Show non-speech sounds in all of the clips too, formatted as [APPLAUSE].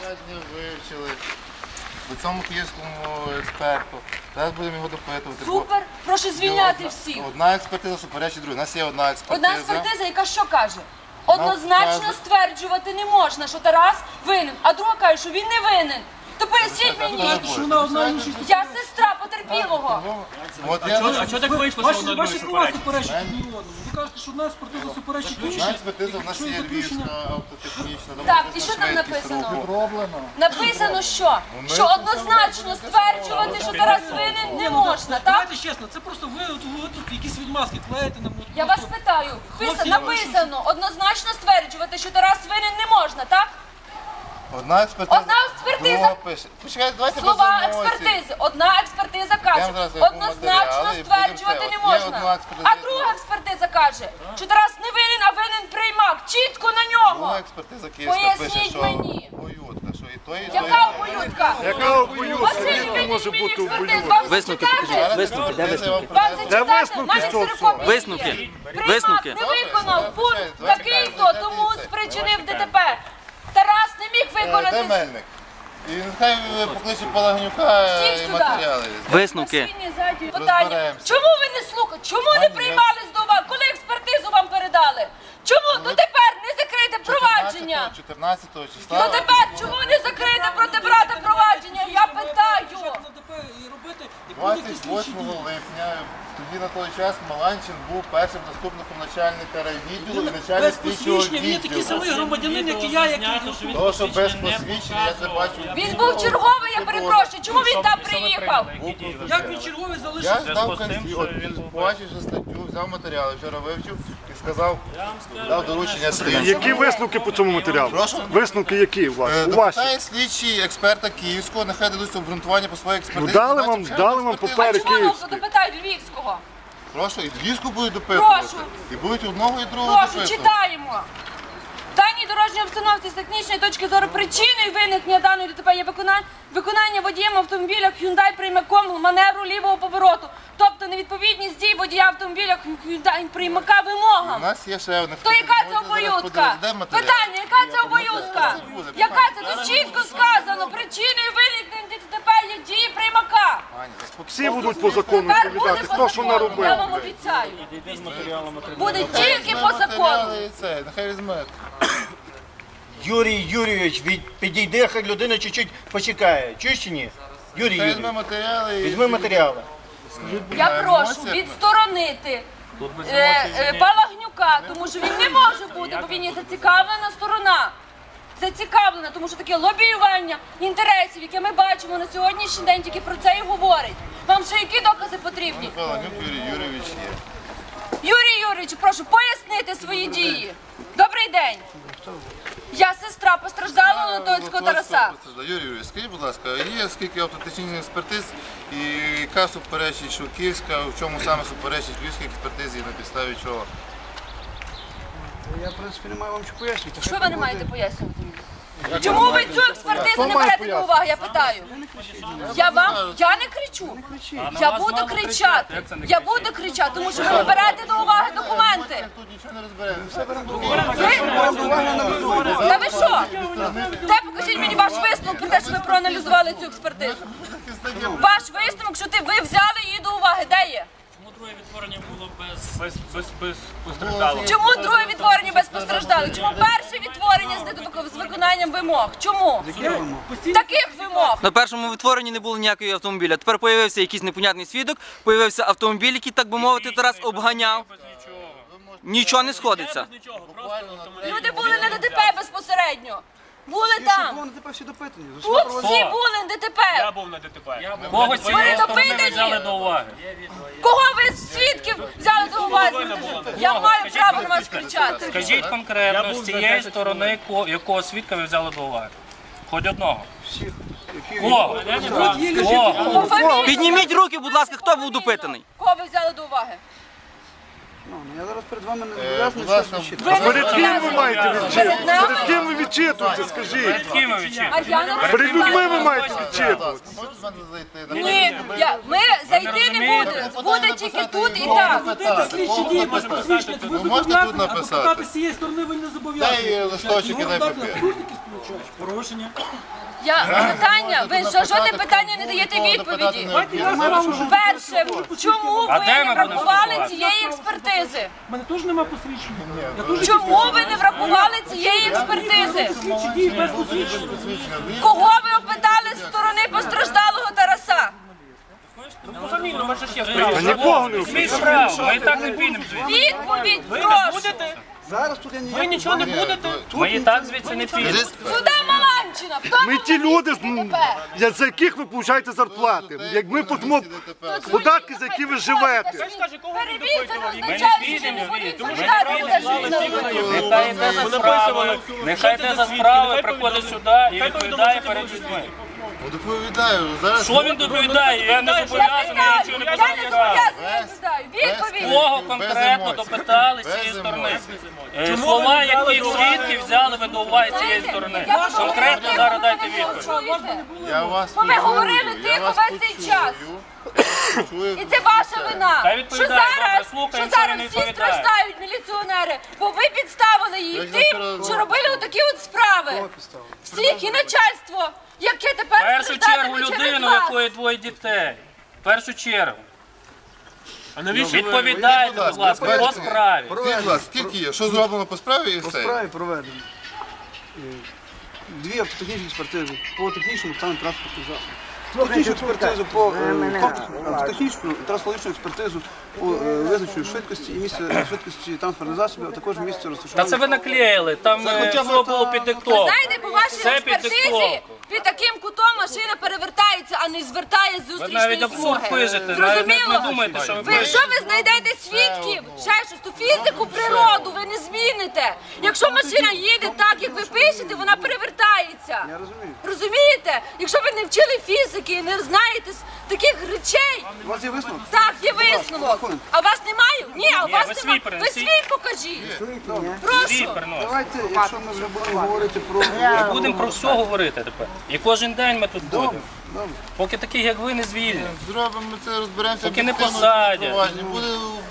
Пояснення вивчили. По цьому київському експерту. Зараз будемо його допитувати. Супер, прошу звільняти одна- всіх. Одна експертиза суперечить другій. У нас є одна експертиза. Одна експертиза, яка що каже? Однозначно стверджувати не можна, що Тарас винен, а друга каже, що він не винен. То поясніть мені, одна я сестра потерпілого. А що так вийшло, що одної слова суперечить? Кажете, що в нас протеза суперечить інші. експертиза в нас є львівська автотехнічна. там Так, і що там написано? Написано що? ми Що однозначно стверджувати, що Тарас винен не можна, так? Давайте чесно, це просто ви от, ви тут якісь відмазки клеїте нам. от Я вас просто- питаю, писа- написано, однозначно стверджувати, що Тарас винен не можна, так? Одна експертиза. Одна експертиза. пише. Почекайте, давайте Слова експертизи. Одна експертиза каже, однозначно стверджувати не можна. А друга друга. експертиза каже, що Тарас не винен, а винен приймак. Чітко на Друга нього. експертиза київська пише, Поясніть що мені. обоюдка, що і той, і той. Яка обоюдка? Яка обоюдка? Василь, винен може мені бути обоюдка? Висновки зачитати? покажіть. Висновки, де я вам зачитати? висновки ксерокопії є. Висновки. Приймак не виконав пункт такий-то, тому спричинив ДТП. Міг Е, Де виконати мельник? І нехай покличе Палагнюка Всіх і сюди. матеріали. Висновки. Машині ззаді. Питання. Розберемося. Чому ви не слухаєте? Чому не Пані, приймали з до вас? Коли експертизу вам передали? Чому дотепер не закрите провадження? 14 числа. Дотепер чому не закрите проти брата провадження? Я питаю. На ДП і робити, і буде якісь слідчі 28 дії. липня, тоді на той час Маланчин був першим заступником начальника райвідділу і Без начальник слідчого посвідчення, він такий відділу. самий громадянин, як і я, як він Того, що без посвідчення, я це бачу. Він був черговий, я перепрошую. Чому він там приїхав? Як він черговий Я залишився? здав конці, от він побачив вже статтю, взяв матеріали, вчора вивчив сказав, дав доручення слідчому. Які висновки по цьому матеріалу? Прошу? Висновки які у вас? Е, У ваші? Допитає слідчі експерта Київського, нехай дадуть обґрунтування по своїй експертизі. Ну, дали вам- дали вам експертизу. папери. Чому ну, допитають Львівського? Прошу, і Львівську будуть допитувати. Прошу. І будуть одного і другого Прошу, допитувати. читаємо. В даній дорожній обстановці з технічної точки зору причиною виникнення даної ДТП є виконання, виконання водієм автомобіля Hyundai приймаком маневру лівого повороту. Тобто невідповідність дій водія автомобіля Hyundai приймака У вимогам. нас є ще одне. То яка це обоюдка? Питання, яка це обоюдка? Яка це тут чітко сказано? Причиною виникнення ДТП є дії приймака. Всі будуть по закону Тепер буде відповідати, по хто що закону, я вам обіцяю. Буде тільки по закону. Нехай візьме. Юрій Юрійович, від- підійди, хай людина чуть-чуть почекає. Чуєш чи ні? Юрій Нехай візьме Юрійович, матеріали. і- візьми матеріали. Я прошу відсторонити е, е, Палагнюка, тому що він не може бути, бо він є зацікавлена сторона. Зацікавлена, тому що таке лобіювання інтересів, яке ми бачимо на сьогоднішній день, тільки про це і говорить. Вам ще які докази потрібні? Палагнюк Юрій Юрійович є. Юрій Юрійович, прошу пояснити свої дії. Добрий день. Я сестра постраждалого Анатольського Тараса. Юрій Юрійович, скажіть, будь ласка, є скільки автотехнічних експертиз і яка суперечить, що Київська, в чому саме суперечить Львівській експертизі і на підставі чого? Я, в принципі, не маю вам що пояснити. Що ви не маєте пояснювати? Чому ви цю експертизу не берете до уваги? Я питаю. Я вам я не кричу. Я буду кричати. Я буду кричати, тому що ви не берете до уваги документи. Тут нічого не розберемося. Ви? Та ви що? Де покажіть мені ваш висновок про те, що ви проаналізували цю експертизу? Ваш висновок, що ти ви взяли її до уваги. Де є? Чому друге відтворення було без, без, без, без постраждалого? Чому друге відтворення без постраждалих? Чому перше відтворення з недоток- з виконанням вимог? Чому? Таких вимог. На першому відтворенні не було ніякого автомобіля. Тепер появився якийсь непонятний свідок, появився автомобіль, який, так би мовити, Тарас обганяв. Без нічого. Нічого не сходиться. Без нічого, просто автомобіль. Люди були на ДТП безпосередньо. Були там. Вони тепер всі допитані. Тут всі були на ДТП. Я був на ДТП. Кого цієї не допитані? ви взяли до уваги? Кого ви з свідків взяли до уваги? Я маю Скажіть, право на вас кричати. Скажіть конкретно, з цієї сторони, ко- якого свідка ви взяли до уваги? Хоч одного. Кого? Кого? Підніміть руки, будь ласка, хто був допитаний? Кого ви взяли до уваги? Я зараз перед вами не Е, зобов'язаний щось Ви не Перед ким ви маєте Перед відчитуватися? Перед ким ви відчитуєте, скажіть? А не Перед людьми ви маєте зайти? Ні, я, ми зайти не буде. Буде тільки тут і так. Будете слідчі дії, ваше посвідчення, ви Ви можете тут зобов'язані, а написати? з цієї сторони ви не зобов'язані. Дай листочок і дай папір. Порушення. Я питання, ви ж жодне питання не даєте відповіді. Перше, чому ви не врахували цієї експертизи? У мене теж нема посвідчення. Чому ви не врахували цієї експертизи? Кого ви опитали з сторони постраждалого Тараса? Ну, ми нікого не так не підемо. Відповідь, прошу. Зараз тут я ніяк Ви нічого не будете? Ми і так звідси не підемо. Сюди Ми ті люди, за яких ви получаєте зарплати. Як ми платимо податки, за які ви живете. Означає, що не будуть. Нехай те за справою, приходить сюди і відповідає перед людьми. Доповідаю. Зараз Що він доповідає? Я не зобов'язаний, я нічого не питаю, я не я. Відповідь. Кого конкретно допитали з цієї сторони? Е, Слова, яких свідки взяли ви до уваги з цієї сторони? Я Конкретно зараз дайте відповідь. я вас Бо ми почую, говорили я тихо вас весь цей почую. час. І це ваша вина. Що відповідає, добре, зараз, слухаємо, що що зараз він всі відповідає. страждають міліціонери, бо ви підставили Я їх ж тим, що робили отакі от справи. Всіх і начальство, В першу чергу людину, у якої двоє дітей. В першу чергу. А навіщо Відповідайте, будь ласка, по справі. Скажіть, будь ласка, скільки є? Що зроблено по справі і по все? справі проведено. Е, Дві автотехнічні експертизи по технічному стану транспортних засобів. Технічну експертизу по е, комплексну автотехнічну транспортичну експертизу по е, визначенню швидкості і місце швидкості транспортних засобів, а також місце Та це ви наклеїли, там е, хоча б було під Ви диктовку. знаєте, по вашій експертизі під таким кутом машина перевертається, а не звертає з Ви навіть абсурд пишете, навіть не- не Зрозуміло? що ви Ви, якщо ви знайдете свідків, ще щось, то фізику, природу ви не зміните. Якщо машина їде так, як ви пишете, вона перевертається. Я розумію. Розумієте? Якщо ви не вчили фізики і не знаєте таких речей, У вас є висновок? так, є висновок. А у вас немає? Ні, а у Ні, вас ви свій немає. Ви принесіть. свій покажіть. Прошу. Давайте, якщо ми вже будемо говорити про... Ми будемо про все говорити тепер. І кожен день ми тут будемо. Поки таких, як ви, не звільнять. Зробимо ми це, розберемося. Поки не посадять.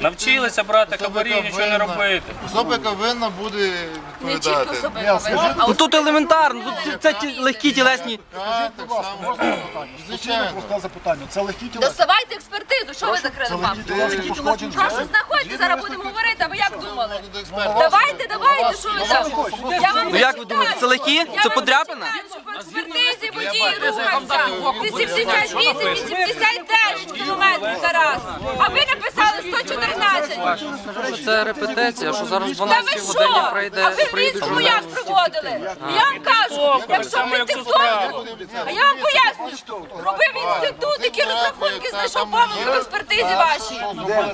Навчилися брати особа, нічого не робити. Особа, яка винна, буде Не тільки відповідати. а Ну тут елементарно, тут це ті легкі тілесні. Так, так само. Звичайно. Просте запитання. Це легкі тіла? Доставайте експертизу, що ви закрили пошкоджені? Прошу, знаходьте, зараз будемо говорити, а ви як думали? До експерта. Давайте, давайте, що ви там? Я вам Ну як ви думаєте, це легкі? Я Це вам подряпина? зачитаю, що по експертизі водії рухаються 88-89 кілометрів зараз. А ви написали 114. Це репетиція, що зараз в Та ви 12 що? годині А прийде, ви в прийдуть Мінську як проводили? Я вам кажу, якщо справу. диктовку, а я вам поясню, робив інститут, які розрахунки знайшов помилки в експертизі вашій.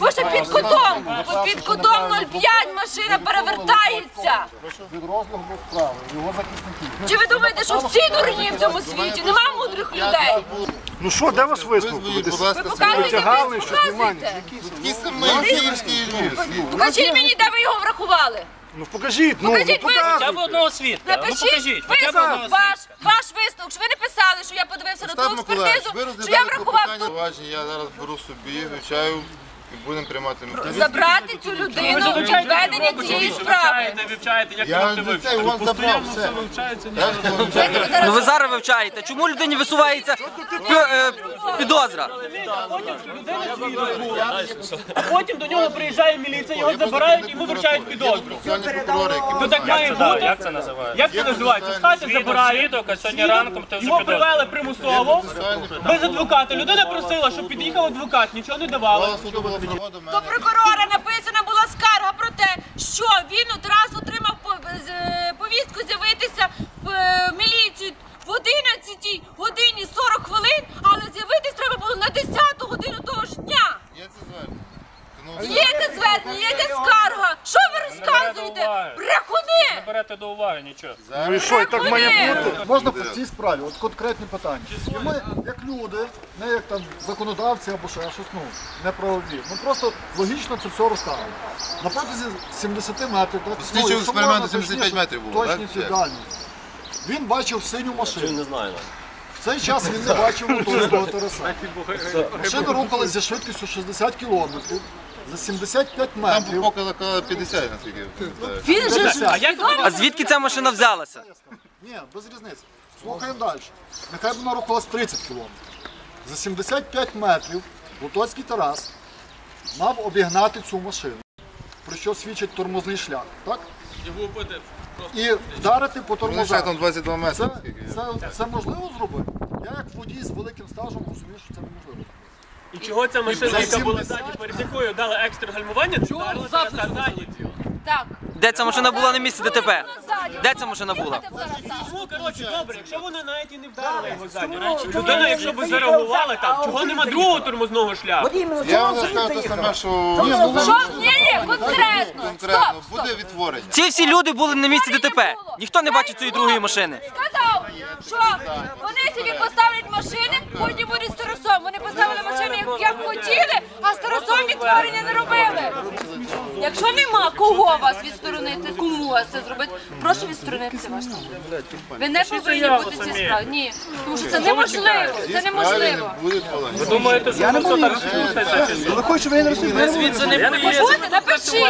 Ви ще під кутом, під кутом 0,5 машина перевертається. Від розгляду справи, його захисники. Чи ви думаєте, що всі дурні в цьому світі? Нема мудрих людей. Ну що, де ваш висновок? Ви показуєте, ви що знімання? Покажіть мені, де ви його врахували. Ну покажіть, ну, ну Покажіть висновок. Хоча б показуйте. одного свідка. Ну Напишіть покажіть, хоча б одного висновок, ваш, свідка. ваш висновок, що ви не писали, що я подивився на ту Остап Миколаївич, експертизу, ви що я розглядали врахував клопотання уважні, я зараз беру собі, вивчаю і будемо приймати методи. Забрати цю людину у ведення цієї справи. вивчаєте, як Я не цей вон забрав, все. Я ж. Ну ви зараз вивчаєте. Чому людині висувається пі- е, підозра? А потім до нього приїжджає міліція, його забирають і вивчають підозру. Соціальні прокурори, які Ну так має Як це, бути. як це називається? Як це називається? З хати забирають. свідок, а сьогодні ранком ти вже Його підозрюєш. привели примусово, без адвоката. Людина просила, щоб під'їхав адвокат, нічого не давали. До прокурора написана була скарга про те, що він одразу раз отримав повістку з- е, повістку з'явитися в е, міліцію в 11 годині 40 хвилин, але з'явитись треба було на 10 годину того ж дня. Є це звернення. Ну, Є те звернення, є те скарга. Що ви розказуєте? уваги. Брехуни! Берете берете нічого. Ну і що, і так має бути? Можна по цій справі, от конкретні питання. І ми, як люди, не як там законодавці або ще щось, ну, не правові. Ми просто логічно це все розставимо. На протязі 70 метрів, так, Слідчого якщо експерименту можна, 75 точніше, метрів було, так? Точність і як? дальність. Він бачив синю машину. Не знаю. В цей час він не бачив [LAUGHS] моторного Тараса. Машина рухалась зі швидкістю 60 кілометрів. За 75 Там метрів. показали 50, наскільки я пам'ятаю. Він же ж 50. А звідки ця машина взялася? Ні, без різниці. Слухаємо далі. Нехай б вона рухалась 30 кілометрів. За 75 метрів Лутоцький Тарас мав обігнати цю машину, про що свідчить тормозний шлях. Так? І вдарити по Вони ще там тормозах. 22 метри. Це, наскільки я це, це можливо зробити? Я як водій з великим стажем розумію, що це неможливо. І чого ця машина, яка була 70. ззаді перед якою дали екстре гальмування, вдарила Тараса ззаді? так. Де ця машина була на місці ДТП? Де ця машина була? Ну, коротше, добре, якщо вона навіть і не вдарила його ззаді. Людина, якщо б зареагувала там, чого нема другого тормозного шляху? Я вам те саме, що Що? Ні, ні, конкретно. конкретно буде відтворення. Ці всі люди були на місці ДТП. Ніхто не бачить цієї другої машини. Сказав, що вони собі поставлять машини, потім будуть з Тарасом. Вони поставили машини, як, як хотіли, а з Тарасом відтворення не робили. Якщо нема кого вас відсторонити, кому вас це зробити, прошу відсторонитися вас. Ви не повинні бути в цій справі. Ні, тому що це неможливо. Це неможливо. Ви думаєте, що ви все так? Ви хочете, щоб я не розумію? Будьте, напишіть.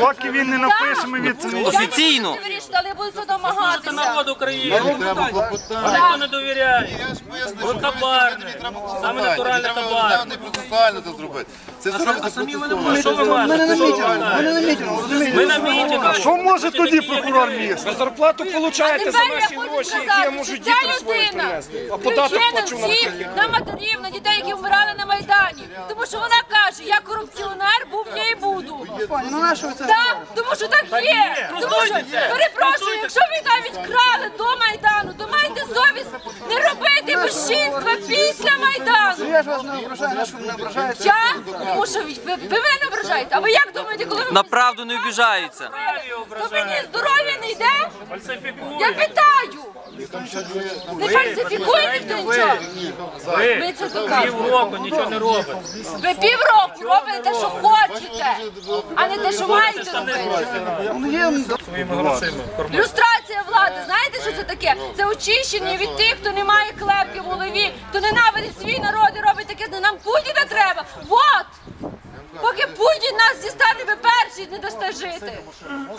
Поки він не напише, ми від Офіційно. Але я буду це домагатися. народ України. Ніхто не довіряє. Ж що кабарне. Саме натуральне кабарне. Не процесуально це зробити. Це все робиться процесуально. Що ви маєте? Що ви маєте? Ми на мітингах. Що може тоді прокурор міста? Зарплату А получаєте за ваші гроші, які я можу дітям ця своїм людина принести. А податок плачу на всіх на матерів, на дітей, які вмирали на Майдані. Тому що вона каже, я корупціонер, був я і буду. Пані, ну на що ви це? Так, тому що так є. Тому що, перепрошую, якщо ви навіть крали до Майдану, то майте совість не робити безчинства після Майдану. Я ж вас не ображаю, на що ви не ображаєте? Я? Тому що ви, ви мене ображаєте. А ви як думаєте, коли ви На правду не обіжаються. то мені здоров'я не йде? Я питаю. Не фальсифікує ніхто нічого. Ми Ви це доказуємо. півроку нічого не робите. Ви півроку робите те, що хочете, а не те, що маєте робити. Ну, Своїми грошима. Знаєте, що це таке? Це очищення від тих, хто не має клепки в голові, хто ненавидить свій народ і робить таке, нам Путіна треба. Вот! Поки Путін нас дістане, ви перші не дасте жити.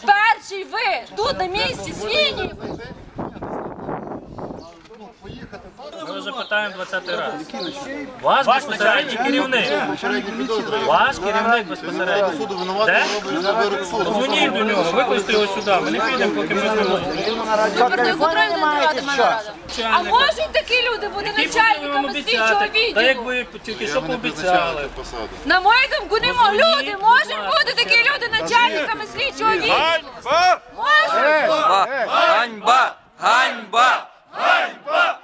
Перший ви тут на місці свині. Ми вже питаємо 20 раз. Ваш безпосередній керівник. Ваш керівник безпосередньо. Суду Де? Дзвоніть до нього, викличте його сюди. Ми не підемо, поки ми. Виборної не рада. А можуть такі люди бути начальниками слідчого Та відділу? як ви тільки що пообіцяли. На мою думку, не можуть. Люди, можуть бути такі люди начальниками слідчого відділу. Можуть. Ганьба! Ганьба! Ганьба!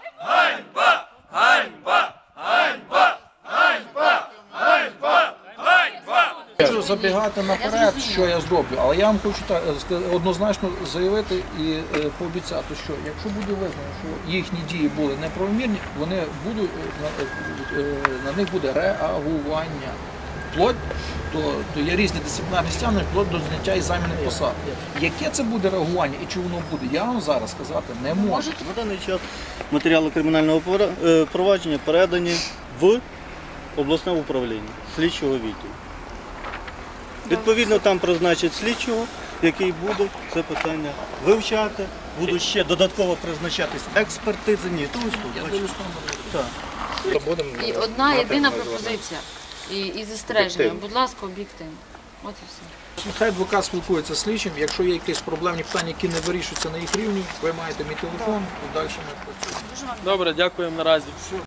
Хочу забігати наперед, що я зроблю, але я вам хочу так е, однозначно заявити і е, пообіцяти, що якщо буде визнано, що їхні дії були неправомірні, вони будуть е, на них буде реагування. Вплоть до, до є різні дисциплінарні стягнення, вплоть до зняття із заміни посад. Яке це буде реагування і чи воно буде, я вам зараз сказати не можу. На даний час матеріали кримінального е, провадження передані в обласне управління слідчого відділу. Відповідно, там призначать слідчого, який буде це питання вивчати, будуть ще додатково призначатись експертизи. Ні, то ось тут. бачите. Так. І одна єдина пропозиція і, і застереження. Будь ласка, об'єктивно. От і все. Нехай адвокат спілкується з слідчим. Якщо є якісь проблемні питання, які не вирішуються на їх рівні, ви маєте мій телефон, і далі ми працюємо. Добре, дякуємо наразі.